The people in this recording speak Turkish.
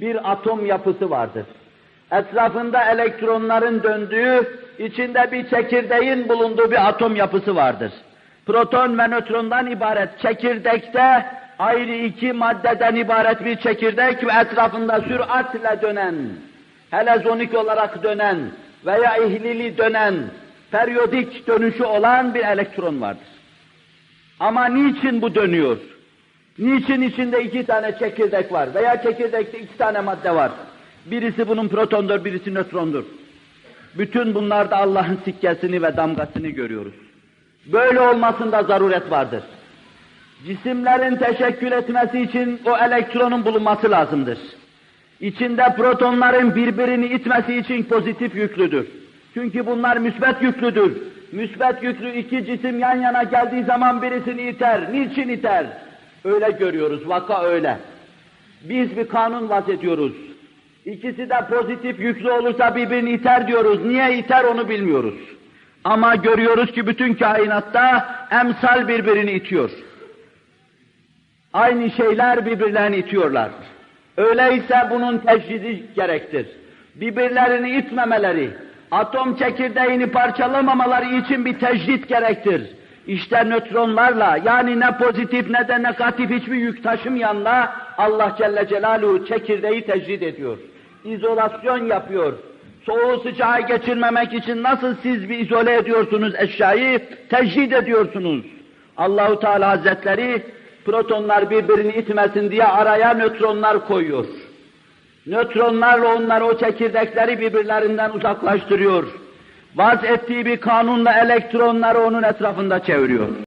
bir atom yapısı vardır. Etrafında elektronların döndüğü, içinde bir çekirdeğin bulunduğu bir atom yapısı vardır. Proton ve nötrondan ibaret çekirdekte ayrı iki maddeden ibaret bir çekirdek ve etrafında süratle dönen, helezonik olarak dönen veya ihlili dönen, periyodik dönüşü olan bir elektron vardır. Ama niçin bu dönüyor? Niçin içinde iki tane çekirdek var veya çekirdekte iki tane madde var? Birisi bunun protondur, birisi nötrondur. Bütün bunlarda Allah'ın sikkesini ve damgasını görüyoruz. Böyle olmasında zaruret vardır. Cisimlerin teşekkül etmesi için o elektronun bulunması lazımdır. İçinde protonların birbirini itmesi için pozitif yüklüdür. Çünkü bunlar müsbet yüklüdür. Müsbet yüklü iki cisim yan yana geldiği zaman birisini iter. Niçin iter? Öyle görüyoruz, vaka öyle. Biz bir kanun vaz ediyoruz. İkisi de pozitif yüklü olursa birbirini iter diyoruz. Niye iter onu bilmiyoruz. Ama görüyoruz ki bütün kainatta emsal birbirini itiyor. Aynı şeyler birbirlerini itiyorlar. Öyleyse bunun tecridi gerektir. Birbirlerini itmemeleri, atom çekirdeğini parçalamamaları için bir tecrit gerektir. İşte nötronlarla yani ne pozitif ne de negatif hiçbir yük taşımayanla Allah Celle Celaluhu çekirdeği tecrit ediyor. İzolasyon yapıyor. Soğuğu sıcağı geçirmemek için nasıl siz bir izole ediyorsunuz eşyayı, tecrid ediyorsunuz. Allahu Teala Hazretleri protonlar birbirini itmesin diye araya nötronlar koyuyor. Nötronlarla onlar o çekirdekleri birbirlerinden uzaklaştırıyor. Vaz ettiği bir kanunla elektronları onun etrafında çeviriyor.